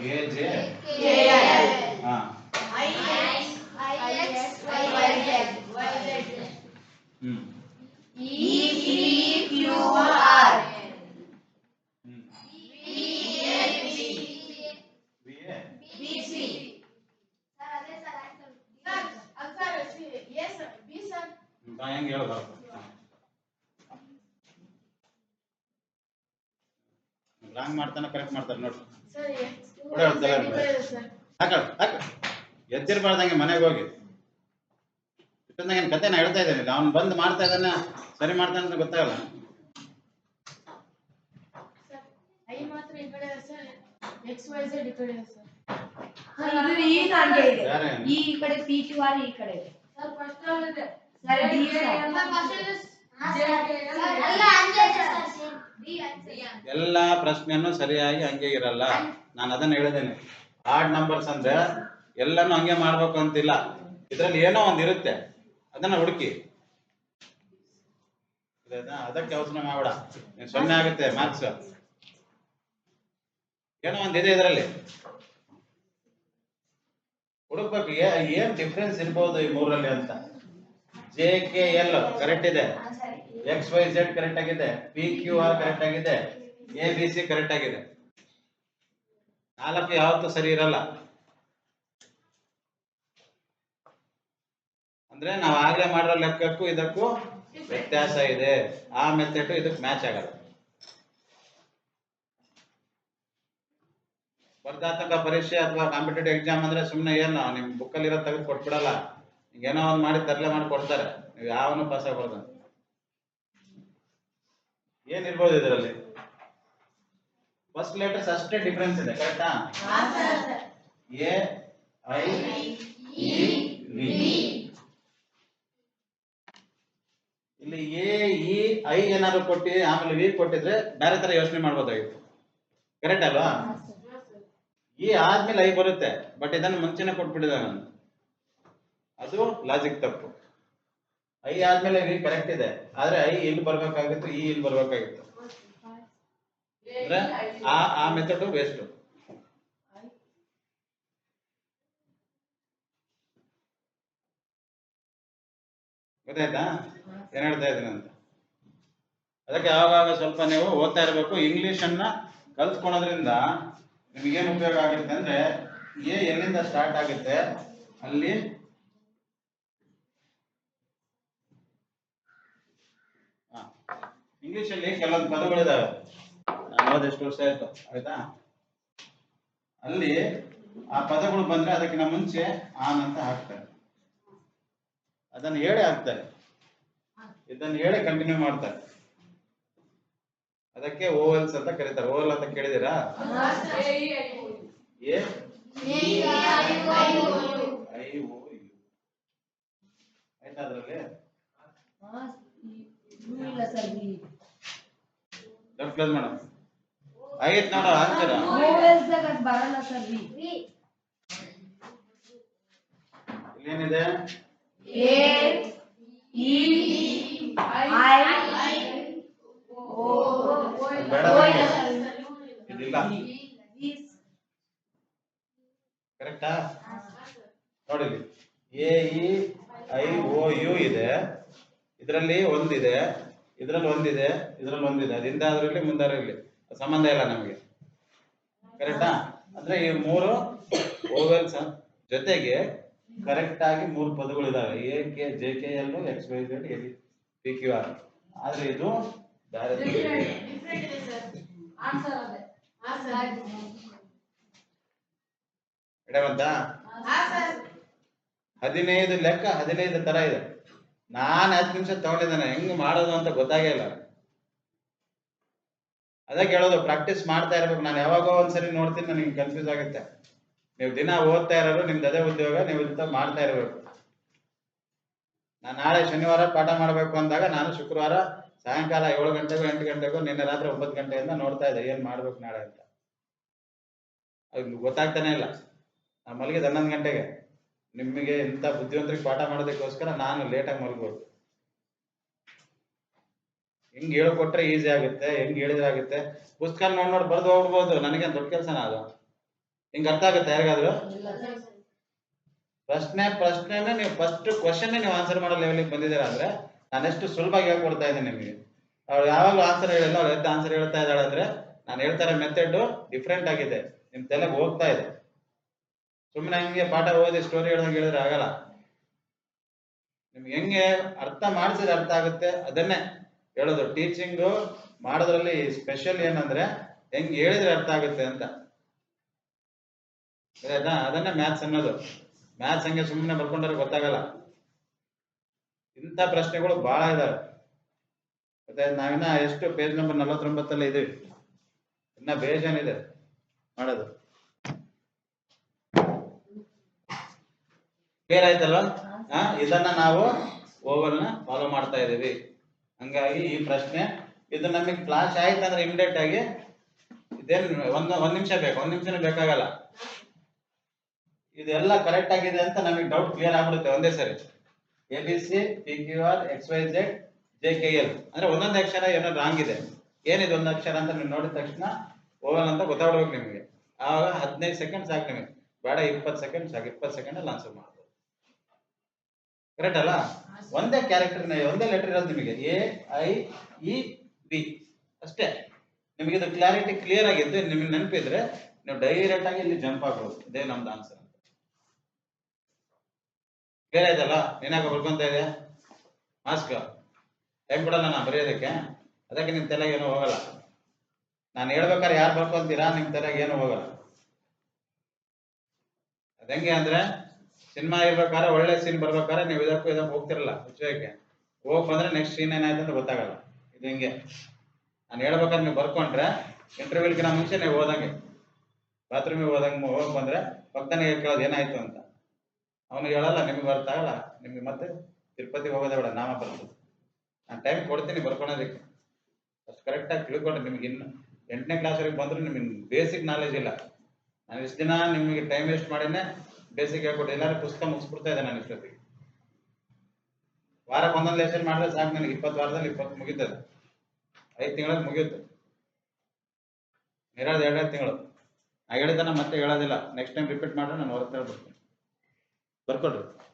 A J K L हाँ I X I X Y Z Y Z hmm E P Q R wrong ಮಾಡ್ತಾನೆ correct ಮಾಡ್ತಾರೆ ನೋಡಿ. ಹೇಳ್ತಾರೆ ಹಾಕ ಹಾಕ. ಎದ್ದಿರ್ಬಾರ್ದಂಗೆ ಮನೆಗೆ ಹೋಗಿ. ಇಷ್ಟೊಂದಾಗ ಏನು ಕತೆ ನಾ ಹೇಳ್ತಾ ಇದ್ದೇನೆ ಅವ್ನು ಬಂದು ಮಾಡ್ತಾ ಇದ್ದಾನೆ ಸರಿ ಮಾಡ್ತಾನೆ ಅಂತ ಗೊತ್ತಾಗಲ್ಲ. ಐ ಮಾತ್ರ ಈ ಕಡೆ ಸರ್ ಎಕ್ಸ್ ವೈ ಝೆಡ್ ಈ ಕಡೆ ಸರ್ ಪಿ ಕ್ಯೂ ಆರ್ ಈ ಕಡೆ ಫಸ್ಟ್ ಎಲ್ಲ ಪ್ರಶ್ನೆಯನ್ನು ಸರಿಯಾಗಿ ಹಂಗೆ ಇರಲ್ಲ. ನಾನು ಅದನ್ನ ಹೇಳಿದ್ದೇನೆ. ಆಡ್ ನಂಬರ್ಸ್ ಅಂದ್ರೆ ಎಲ್ಲಾನು ಹಂಗೆ ಮಾಡ್ಬೇಕು ಅಂತಿಲ್ಲ. ಇದ್ರಲ್ಲಿ ಏನೋ ಒಂದ್ ಇರುತ್ತೆ. ಅದನ್ನ ಹುಡುಕಿ? ಅದಕ್ಕೆ ಯೋಚನೆ ಮಾಡ ನೀನ್ ಸೊನ್ನೆ ಆಗುತ್ತೆ ಮಾರ್ಕ್ಸ್ ಏನೋ ಒಂದ್ ಇದೆ ಇದರಲ್ಲಿ. ಹುಡುಕ್ಬೇಕು. ಏನ್ ಡಿಫ್ರೆನ್ಸ್ ಇರ್ಬೋದು ಈ ಮೂರಲ್ಲಿ ಅಂತ? ಜೆ ಕೆ ಎಲ್ ಕರೆಕ್ಟ್ ಇದೆ. ಎಕ್ಸ್ ವೈ ಝೆಡ್ ಕರೆಕ್ಟ್ ಆಗಿದೆ ಪಿ ಕ್ಯೂ ಆರ್ ಕರೆಕ್ಟ್ ಆಗಿದೆ ಎ ಬಿ ಸಿ ಕರೆಕ್ಟ್ ಆಗಿದೆ. ನಾಲ್ಕು ಯಾವತ್ತೂ ಸರಿ ಇರಲ್ಲ. ಅಂದ್ರೆ ನಾವು ಆಗ್ಲೇ ಮಾಡಿರೋ ಲೆಕ್ಕಕ್ಕೂ ಇದಕ್ಕೂ ವ್ಯತ್ಯಾಸ ಇದೆ. ಆ ಮೆಥಡ್ ಇದಕ್ಕೆ ಮ್ಯಾಚ್ ಆಗಲ್ಲ. ಸ್ಪರ್ಧಾತ್ಮಕ ಪರೀಕ್ಷೆ ಅಥವಾ ಕಾಂಪಿಟೇಟಿವ್ ಎಕ್ಸಾಮ್ ಅಂದ್ರೆ ಸುಮ್ಮನೆ ಏನು, ನಿಮ್ ಬುಕ್ಕಲ್ಲಿ ಇರೋ ತೆಗೆದು ಕೊಟ್ಬಿಡಲ್ಲ. ಏನೋ ಒಂದು ಮಾಡಿ ತರಲೆ ಮಾಡಿ ಕೊಡ್ತಾರೆ. ನೀವು ಯಾವನು ಪಾಸ್ ಆಗ್ಬಾರ್ದು. ಏನಿರ್ಬೋದು ಇದರಲ್ಲಿ? ಫಸ್ಟ್ ಲೆಟರ್ಸ್ ಅಷ್ಟೇ ಡಿಫ್ರೆನ್ಸ್ ಇದೆ ಕರೆಕ್ಟಾ ಎ ಐ ಇ ವಿ ಇಲ್ಲಿ ಎ ಇ ಐ ಏನಾದ್ರು ಕೊಟ್ಟಿ, ಆಮೇಲೆ ವಿ ಕೊಟ್ಟಿದ್ರೆ ಬೇರೆ ತರ ಯೋಚನೆ ಮಾಡ್ಬೋದಾಗಿತ್ತು. ಕರೆಕ್ಟ್ ಅಲ್ವಾ? ಈ ಆದ್ಮೇಲೆ ಐ ಬರುತ್ತೆ ಬಟ್ ಇದನ್ನು ಮುಂಚೆನೆ ಕೊಟ್ಬಿಟ್ಟಿದೆ ಅದು ಲಾಜಿಕ್ ತಪ್ಪು. ಐ ಆದ್ಮೇಲೆ ವಿ ಕರೆಕ್ಟ್ ಇದೆ. ಆದ್ರೆ ಐ ಇಲ್ಲಿ ಬರ್ಬೇಕಾಗಿತ್ತು? ಈ ಇಲ್ಲಿ ಬರ್ಬೇಕಾಗಿತ್ತು? ಅಂದ್ರೆ ಆ ಆ ಮೆಥಡ್ ವೇಸ್ಟ್ ಗೊತ್ತಾಯ್ತಾ? ಏನ್ ಹೇಳ್ತಾ ಇದ್ದೀನಿ ಅಂತ. ಅದಕ್ಕೆ ಯಾವಾಗ ಸ್ವಲ್ಪ ನೀವು ಓದ್ತಾ ಇರಬೇಕು. ಇಂಗ್ಲಿಷ್ ಅನ್ನ ಕಲ್ತ್ಕೊಳೋದ್ರಿಂದ ನಿಮ್ಗೇನು ಉಪಯೋಗ ಆಗುತ್ತೆ ಅಂದ್ರೆ ಎ ಎಲ್ಲಿಂದ ಸ್ಟಾರ್ಟ್ ಆಗುತ್ತೆ? ಅಲ್ಲಿ ಇಂಗ್ಲಿಷ್ ಅಲ್ಲಿ ಕೆಲವೊಂದು ಪದಗಳಿದಾವೆ ಎಷ್ಟು ವರ್ಷ ಆಯ್ತು, ಆಯ್ತಾ? ಅಲ್ಲಿ ಆ ಪದಗಳು ಬಂದ್ರೆ ಅದಕ್ಕಿಂತ ಮುಂಚೆ ಆನ್ ಅಂತ ಹಾಕ್ತಾರೆ. ಅದನ್ನು ಹೇಳಿ ಹಾಕ್ತಾರೆ. ಇದನ್ನು ಹೇಳಿ ಕಂಟಿನ್ಯೂ ಮಾಡ್ತಾರೆ. ಅದಕ್ಕೆ ಓವಲ್ಸ್ ಅಂತ ಕರೀತಾರೆ. ಓವಲ್ ಅಂತ ಕೇಳಿದಿರಾ ಓ ಆಯ್ತಾ ಅದರಲ್ಲಿ? ಲೆಫ್ಟ್ ಕ್ಲೋಸ್ ಮೇಡಮ್ ಆಯ್ತು ನೋಡು ಆನ್ಸರ್ ಮೂವೆಲ್ಸ್ದಾಗ ಅದ್ ಬರಲ್ಲ ಸರ್ ಇಲ್ಲೇನಿದೆ ಎ ಇ ಐ ಓ ಇದಿಲ್ಲ ಕರೆಕ್ಟಾ ನೋಡಿ A, E, I, O, U ಇದೆ. ಇದರಲ್ಲಿ ಒಂದಿದೆ. ಇದರಲ್ಲಿ ಒಂದಿದೆ ಇದರಲ್ಲಿ ಒಂದಿದೆ. ಅದು ಹಿಂದಾದ್ರೂ ಇರಲಿ ಮುಂದಾದ್ರೂ ಇರಲಿ. ಸಂಬಂಧ ಇಲ್ಲ ನಮಗೆ. ಕರೆಕ್ಟಾ ಅಂದ್ರೆ ಈ ಮೂರು ಓವೆಲ್ಸ್ ಜೊತೆಗೆ ಕರೆಕ್ಟ್ ಆಗಿ ಮೂರು ಪದಗಳು ಇದಾವೆ A K J K L X Y Z A P Q R ಆದ್ರೆ ಇದು ಬೇರೆ ಹದಿನೈದು ಲೆಕ್ಕ ಹದಿನೈದು ತರ ಇದೆ. ನಾನು ಹತ್ತು ನಿಮಿಷ ತಗೊಂಡಿದ್ದಾನೆ, ಹೆಂಗ್ ಮಾಡೋದು ಅಂತ ಗೊತ್ತಾಗೇ ಇಲ್ಲ. ಅದೇ ಹೇಳೋದು ಪ್ರಾಕ್ಟೀಸ್ ಮಾಡ್ತಾ ಇರ್ಬೇಕು. ನಾನು ಯಾವಾಗೋ ಒಂದ್ಸರಿ ನೋಡ್ತೀನಿ ನನಗೆ ಕನ್ಫ್ಯೂಸ್ ಆಗುತ್ತೆ. ನೀವು ದಿನ ಓದ್ತಾ ಇರೋರು, ನಿಮ್ದು ಅದೇ ಉದ್ಯೋಗ, ನೀವು ಮಾಡ್ತಾ ಇರಬೇಕು. ನಾನು ನಾಳೆ ಶನಿವಾರ ಪಾಠ ಮಾಡಬೇಕು ಅಂದಾಗ ನಾನು ಶುಕ್ರವಾರ ಸಾಯಂಕಾಲ ಏಳು ಗಂಟೆಗೂ, ಎಂಟು ಗಂಟೆಗೂ, ನಿನ್ನೆ ರಾತ್ರಿ ಒಂಬತ್ತು ಗಂಟೆಯಿಂದ ನೋಡ್ತಾ ಇದ್ದೆ, ಏನು ಮಾಡ್ಬೇಕು ನಾಳೆ ಅಂತ. ಅದು ಗೊತ್ತಾಗ್ತಾನೆ ಇಲ್ಲ. ನಾ ಮಲಗಿದ ಹನ್ನೊಂದು ಗಂಟೆಗೆ. ನಿಮಗೆ ಇಂಥ ಬುದ್ಧಿವಂತರಿಗೆ ಪಾಠ ಮಾಡೋದಕ್ಕೋಸ್ಕರ ನಾನು ಲೇಟಾಗಿ ಮಲ್ಬೋದು ಹೆಂಗ್ ಹೇಳ್ಕೊಟ್ರೆ ಈಸಿ ಆಗುತ್ತೆ, ಹೆಂಗ್ ಹೇಳಿದ್ರೆ ಆಗುತ್ತೆ. ಪುಸ್ತಕ ನೋಡ್ ನೋಡಿ ಬರ್ದು ಹೋಗ್ಬೋದು ನನಗೆ ದೊಡ್ಡ ಕೆಲಸನ ಅದು? ಹಿಂಗ ಅರ್ಥ ಆಗುತ್ತೆ ಯಾರಿಗಾದ್ರು? ಪ್ರಶ್ನೆ, ಪ್ರಶ್ನೆನ ನೀವು ಫಸ್ಟ್ ಕ್ವಶನ್ ನೀವು ಆನ್ಸರ್ ಮಾಡೋ ಲೆವೆಲಿಗೆ ಬಂದಿದ್ದೀರಾ ಅಂದ್ರೆ ನಾನು ಎಷ್ಟು ಸುಲಭವಾಗಿ ಹೇಳ್ಕೊಡ್ತಾ ಇದ್ದೀನಿ ನಿಮಗೆ. ಅವ್ರು ಯಾವಾಗಲೂ ಆನ್ಸರ್ ಹೇಳಿಲ್ಲ, ಅವ್ರು ಎದ್ದು ಆನ್ಸರ್ ಹೇಳ್ತಾ ಇದ್ದಾಳೆ ಅಂದ್ರೆ ನಾನು ಹೇಳ್ತಾರೆ ಮೆಥಡ್ ಡಿಫ್ರೆಂಟ್ ಆಗಿದೆ. ನಿಮ್ ತಲೆಗೆ ಹೋಗ್ತಾ ಇದೆ. ಸುಮ್ಮನೆ ಹಂಗೆ ಪಾಠ ಓದಿ ಸ್ಟೋರಿ ಹೇಳ್ದಂಗೆ ಹೇಳಿದ್ರೆ ಆಗಲ್ಲ. ನಿಮ್ಗೆ ಹೆಂಗೆ ಅರ್ಥ ಮಾಡಿಸಿದ್ರೆ ಅರ್ಥ ಆಗುತ್ತೆ ಅದನ್ನೇ ಹೇಳೋದು. ಟೀಚಿಂಗು ಮಾಡೋದ್ರಲ್ಲಿ ಸ್ಪೆಷಲ್ ಏನಂದ್ರೆ ಹೆಂಗ್ ಹೇಳಿದ್ರೆ ಅರ್ಥ ಆಗುತ್ತೆ ಅಂತ. ಅದನ್ನೇ ಮ್ಯಾಥ್ಸ್ ಅನ್ನೋದು. ಮ್ಯಾಥ್ಸ್ ಹಂಗೆ ಸುಮ್ಮನೆ ಬರ್ಕೊಂಡ್ರೆ ಗೊತ್ತಾಗಲ್ಲ. ಇಂಥ ಪ್ರಶ್ನೆಗಳು ಬಹಳ ಇದಾವೆ. ಮತ್ತೆ ನಾವಿನ್ನ ಎಷ್ಟು ಪೇಜ್ ನಂಬರ್ ನಲವತ್ತೊಂಬತ್ತಲ್ಲಿ ಇದೀವಿ. ಇನ್ನ ಬೇಜಾನಿದೆ ಮಾಡೋದು. ಕ್ಲಿಯರ್ ಆಯ್ತಲ್ವಾ? ಇದನ್ನ ನಾವು ಓವಲ್ ಫಾಲೋ ಮಾಡ್ತಾ ಇದೀವಿ. ಹಂಗಾಗಿ ಈ ಪ್ರಶ್ನೆ, ಇದು ನಮಗೆ ಫ್ಲಾಶ್ ಆಯ್ತಂದ್ರೆ ಇಮಿಡಿಯೇಟ್ ಆಗಿ ಇದೇನು ಒಂದ್ ಒಂದ್ ನಿಮಿಷ ಬೇಕು, ಒಂದ್ ನಿಮಿಷನೂ ಬೇಕಾಗಲ್ಲ. ಇದೆಲ್ಲ ಕರೆಕ್ಟ್ ಆಗಿದೆ ಅಂತ ನಮಗೆ ಡೌಟ್ ಕ್ಲಿಯರ್ ಆಗ್ಬಿಡುತ್ತೆ ಒಂದೇ ಸರಿ. A B C P Q R X Y Z J K L ಅಂದ್ರೆ ಒಂದೊಂದು ಅಕ್ಷರ ಏನೋ ರಾಂಗ್ ಇದೆ. ಏನಿದೆ ಒಂದು ಅಕ್ಷರ ಅಂತ ನೀವು ನೋಡಿದ ತಕ್ಷಣ ಓವಲ್ ಅಂತ ಗೊತ್ತಾಗ್ಬೇಕು ನಿಮಗೆ. ಆವಾಗ ಹದಿನೈದು ಸೆಕೆಂಡ್ ಸಾಕು ನಿಮಗೆ. ಬೇಡ, ಇಪ್ಪತ್ತು ಸೆಕೆಂಡ್ ಸಾಕು, ಇಪ್ಪತ್ತು ಸೆಕೆಂಡ್ ಅಲ್ಲಿ ಆನ್ಸರ್ ಮಾಡ್ಬೋದು ಕರೆಕ್ಟ್ ಅಲ್ಲ? ಒಂದೇ ಕ್ಯಾರೆಕ್ಟರ್ ಒಂದೇ ಲೆಟರ್ ಇರೋದು ನಿಮಗೆ. ಎ ಐ ಇ ಬಿ ಅಷ್ಟೇ. ನಿಮಗೆ ಇದು ಕ್ಲಾರಿಟಿ ಕ್ಲಿಯರ್ ಆಗಿದ್ದು ನಿಮಗೆ ನೆನಪಿದ್ರೆ ನೀವು ಡೈರೆಕ್ಟ್ ಆಗಿ ಇಲ್ಲಿ ಜಂಪ್ ಆಗ್ಬೋದು. ಇದೇ ನಮ್ದು ಆನ್ಸರ್ ಕ್ಲಿಯರ್ ಆಯ್ತಲ್ಲ? ಏನಾಗ ಬರ್ಕೊಂತ ಇದೆ ಮಾಸ್ಕ್ ಟೈಮ್ ಕೊಡಲ್ಲ ನಾ ಬರೆಯೋದಕ್ಕೆ. ಅದಕ್ಕೆ ನಿಮ್ ತಲೆಗೆ ಏನು ಹೋಗಲ್ಲ. ನಾನು ಹೇಳ್ಬೇಕಾದ್ರೆ ಯಾರು ಬರ್ಕೊಂತೀರಾ ನಿಮ್ ತಲೆಗೆ ಏನು ಹೋಗಲ್ಲ. ಅದಂಗೆ ಅಂದ್ರೆ ಸಿನಿಮಾ ಇರ್ಬೇಕಾದ್ರೆ ಒಳ್ಳೆ ಸೀನ್ ಬರ್ಬೇಕಾದ್ರೆ ನೀವು ಇದಕ್ಕೂ ಇದಕ್ಕೆ ಹೋಗ್ತಿರಲ್ಲ ವಿಷಯಕ್ಕೆ ಹೋಗ್ ಬಂದ್ರೆ ನೆಕ್ಸ್ಟ್ ಸೀನ್ ಏನಾಯ್ತು ಅಂತ ಗೊತ್ತಾಗಲ್ಲ. ಇದು ಹಿಂಗೆ. ನಾನು ಹೇಳ್ಬೇಕಾದ್ರೆ ನೀವು ಬರ್ಕೊಂಡ್ರೆ ಇಂಟರ್ವ್ಯೂಲ್ಗಿನ ಮುಂಚೆ ನೀವು ಹೋದಂಗೆ. ಬಾತ್ರೂಮಿಗೆ ಹೋದಂಗೆ ಹೋಗಿ ಬಂದ್ರೆ ಭಕ್ತನಿಗೆ ಕೇಳೋದು ಏನಾಯ್ತು ಅಂತ. ಅವನು ಹೇಳಲ್ಲ, ನಿಮ್ಗೆ ಬರ್ತಾಗಲ್ಲ ನಿಮ್ಗೆ ಮತ್ತೆ ತಿರುಪತಿಗೆ ಹೋಗೋದೇ ಬೇಡ ನಾಮ ಬರ್ತದೆ ನಾನು ಟೈಮ್ ಕೊಡ್ತೀನಿ ಬರ್ಕೊಳೋದಕ್ಕೆ. ಅಷ್ಟು ಕರೆಕ್ಟಾಗಿ ತಿಳ್ಕೊಂಡ್ರೆ ನಿಮ್ಗೆ ಇನ್ನು ಎಂಟನೇ ಕ್ಲಾಸ್ವರೆಗೆ ಬಂದರೂ ನಿಮಗೆ ಬೇಸಿಕ್ ನಾಲೆಜ್ ಇಲ್ಲ. ನಾನು ಇಷ್ಟು ದಿನ ನಿಮಗೆ ಟೈಮ್ ವೇಸ್ಟ್ ಮಾಡಿನೇ ಬೇಸಿಕ್ ಹೇಳ್ಕೊಟ್ಟು ಎಲ್ಲರೂ ಪುಸ್ತಕ ಮುಗಿಸ್ಬಿಡ್ತಾ ಇದ್ದೆ ನಾನು ಇಷ್ಟೊತ್ತಿಗೆ. ವಾರಕ್ಕೆ ಒಂದೊಂದು ಲೆಸನ್ ಮಾಡಿದ್ರೆ ಸಾಕು ನನಗೆ, ಇಪ್ಪತ್ತು ವಾರದಲ್ಲಿ ಇಪ್ಪತ್ತು ಮುಗಿತದೆ. ಐದು ತಿಂಗಳಲ್ಲಿ ಮುಗಿಯುತ್ತೆ. ಇರೋದು ಎರಡೈದು ತಿಂಗಳು. ನಾ ಹೇಳಿದ್ದನ್ನ ಮತ್ತೆ ಹೇಳೋದಿಲ್ಲ. ನೆಕ್ಸ್ಟ್ ಟೈಮ್ ರಿಪೀಟ್ ಮಾಡ್ರೆ ನಾನು ಹೇಳ್ಬಿಡ್ತೀನಿ ಬರ್ಕೊಡ್ರಿ.